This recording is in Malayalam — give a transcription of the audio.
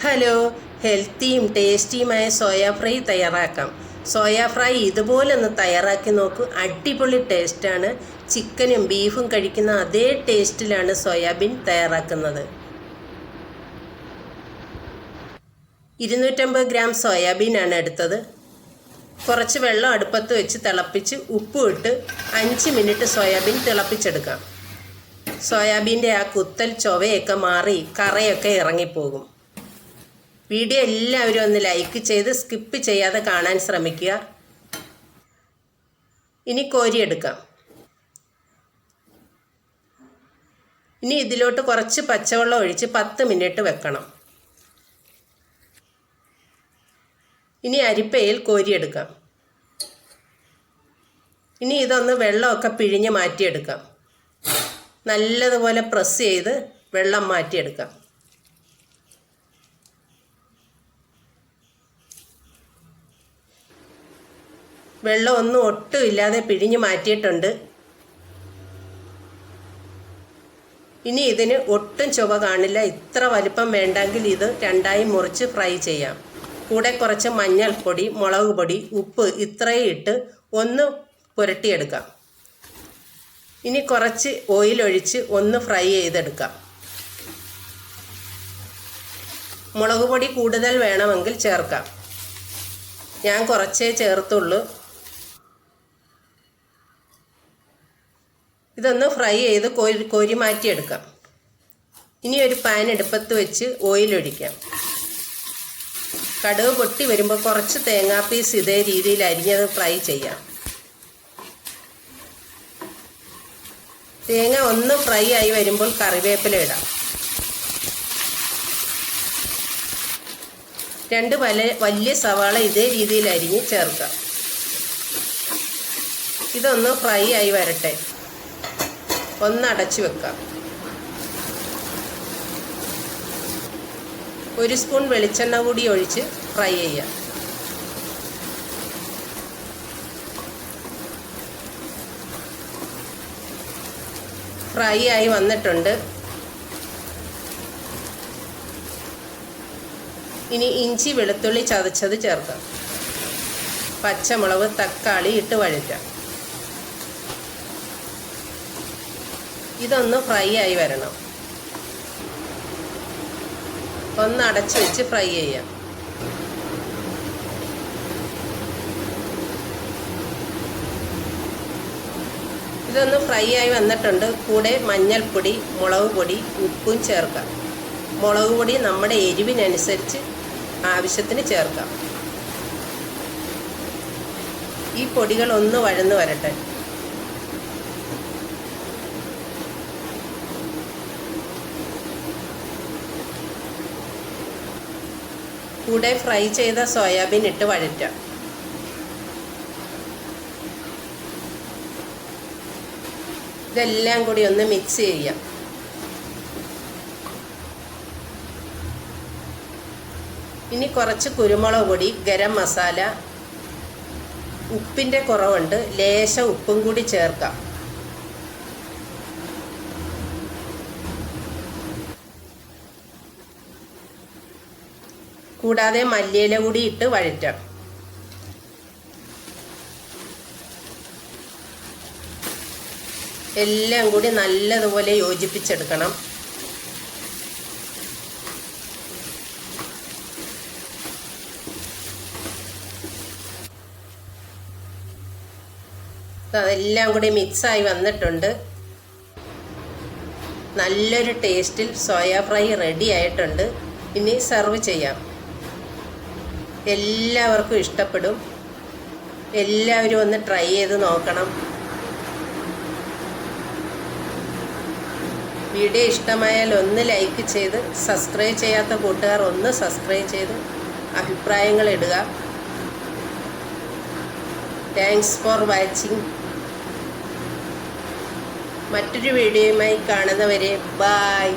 ഹലോ ഹെൽത്തിയും ടേസ്റ്റിയുമായ സോയാ ഫ്രൈ തയ്യാറാക്കാം. സോയാ ഫ്രൈ ഇതുപോലെ ഒന്ന് തയ്യാറാക്കി നോക്കൂ. അടിപൊളി ടേസ്റ്റാണ്. ചിക്കനും ബീഫും കഴിക്കുന്ന അതേ ടേസ്റ്റിലാണ് സോയാബീൻ തയ്യാറാക്കുന്നത്. ഇരുന്നൂറ്റമ്പത് ഗ്രാം സോയാബീനാണ് എടുത്തത്. കുറച്ച് വെള്ളം അടുപ്പത്ത് വെച്ച് തിളപ്പിച്ച് ഉപ്പും ഇട്ട് അഞ്ച് മിനിറ്റ് സോയാബീൻ തിളപ്പിച്ചെടുക്കാം. സോയാബീന്റെ ആ കുത്തൽ ചൊവയൊക്കെ മാറി കറയൊക്കെ ഇറങ്ങിപ്പോകും. വീഡിയോ എല്ലാവരും ഒന്ന് ലൈക്ക് ചെയ്ത് സ്കിപ്പ് ചെയ്യാതെ കാണാൻ ശ്രമിക്കുക. ഇനി കോരിയെടുക്കാം ഇനി ഇതിലോട്ട് കുറച്ച് പച്ചവെള്ളം ഒഴിച്ച് പത്ത് മിനിറ്റ് വെക്കണം. ഇനി അരിപ്പയിൽ കോരിയെടുക്കാം ഇനി ഇതൊന്ന് വെള്ളമൊക്കെ പിഴിഞ്ഞ് മാറ്റിയെടുക്കാം. നല്ലതുപോലെ പ്രസ് ചെയ്ത് വെള്ളം മാറ്റിയെടുക്കാം. വെള്ളം ഒന്നും ഒട്ടും ഇല്ലാതെ പിഴിഞ്ഞ് മാറ്റിയിട്ടുണ്ട്. ഇനി ഇതിന് ഒട്ടും ചുവ കാണില്ല. ഇത്ര വലിപ്പം വേണ്ടെങ്കിൽ ഇത് രണ്ടായി മുറിച്ച് ഫ്രൈ ചെയ്യാം. കൂടെ കുറച്ച് മഞ്ഞൾപ്പൊടി മുളക് പൊടി ഉപ്പ് ഇത്രയും ഇട്ട് ഒന്ന് പുരട്ടിയെടുക്കാം. ഇനി കുറച്ച് ഓയിൽ ഒഴിച്ച് ഒന്ന് ഫ്രൈ ചെയ്തെടുക്കാം. മുളക് പൊടി കൂടുതൽ വേണമെങ്കിൽ ചേർക്കാം. ഞാൻ കുറച്ചേ ചേർത്തുള്ളൂ. ഇതൊന്ന് ഫ്രൈ ചെയ്ത് കോരി കോരി മാറ്റിയെടുക്കാം. ഇനി ഒരു പാൻ എടുപ്പത്ത് വെച്ച് ഓയിലൊഴിക്കാം കടുക് പൊട്ടി വരുമ്പോൾ കുറച്ച് തേങ്ങാ പീസ് ഇതേ രീതിയിൽ അരിഞ്ഞത് ഫ്രൈ ചെയ്യാം. തേങ്ങ ഒന്ന് ഫ്രൈ ആയി വരുമ്പോൾ കറിവേപ്പില ഇടാം. രണ്ട് വല വലിയ സവാള ഇതേ രീതിയിൽ അരിഞ്ഞ് ചേർക്കാം. ഇതൊന്ന് ഫ്രൈ ആയി വരട്ടെ. ഒന്ന് അടച്ചു വെക്കാം. ഒരു സ്പൂൺ വെളിച്ചെണ്ണ കൂടി ഒഴിച്ച് ഫ്രൈ ചെയ്യാം ഫ്രൈ ആയി വന്നിട്ടുണ്ട്. ഇനി ഇഞ്ചി വെളുത്തുള്ളി ചതച്ചത് ചേർക്കാം. പച്ചമുളക് തക്കാളി ഇട്ട് വഴറ്റാം. ഇതൊന്ന് ഫ്രൈ ആയി വരണം. ഒന്ന് അടച്ചു വെച്ച് ഫ്രൈ ചെയ്യാം. ഇതൊന്ന് ഫ്രൈ ആയി വന്നിട്ടുണ്ട്. കൂടെ മഞ്ഞൾപ്പൊടി മുളക് പൊടി ഉപ്പും ചേർക്കാം. മുളക് പൊടി നമ്മുടെ എരിവിനനുസരിച്ച് ആവശ്യത്തിന് ചേർക്കാം. ഈ പൊടികൾ ഒന്ന് വഴന്ന് വരട്ടെ. കൂടെ ഫ്രൈ ചെയ്ത സോയാബീൻ ഇട്ട് വഴറ്റാം ഇതെല്ലാം കൂടി ഒന്ന് മിക്സ് ചെയ്യാം ഇനി കുറച്ച് കുരുമുളക് പൊടി ഗരം മസാല ഉപ്പിന്റെ കുറവുണ്ട്. ലേശം ഉപ്പും കൂടി ചേർക്കാം. കൂടാതെ മല്ലിയില കൂടി ഇട്ട് വഴറ്റാം എല്ലാം കൂടി നല്ലതുപോലെ യോജിപ്പിച്ചെടുക്കണം. അതെല്ലാം കൂടി മിക്സായി വന്നിട്ടുണ്ട്. നല്ലൊരു ടേസ്റ്റിൽ സോയാ ഫ്രൈ റെഡി ആയിട്ടുണ്ട്. ഇനി സെർവ് ചെയ്യാം. എല്ലാവർക്കും ഇഷ്ടപ്പെടും. എല്ലാവരും ഒന്ന് ട്രൈ ചെയ്ത് നോക്കണം. വീഡിയോ ഇഷ്ടമായാൽ ഒന്ന് ലൈക്ക് ചെയ്ത് സബ്സ്ക്രൈബ് ചെയ്യാത്ത കൂട്ടുകാർ ഒന്ന് സബ്സ്ക്രൈബ് ചെയ്ത് അഭിപ്രായങ്ങൾ ഇടുക. താങ്ക്സ് ഫോർ വാച്ചിങ് മറ്റൊരു വീഡിയോയുമായി കാണുന്നവരെ ബായ്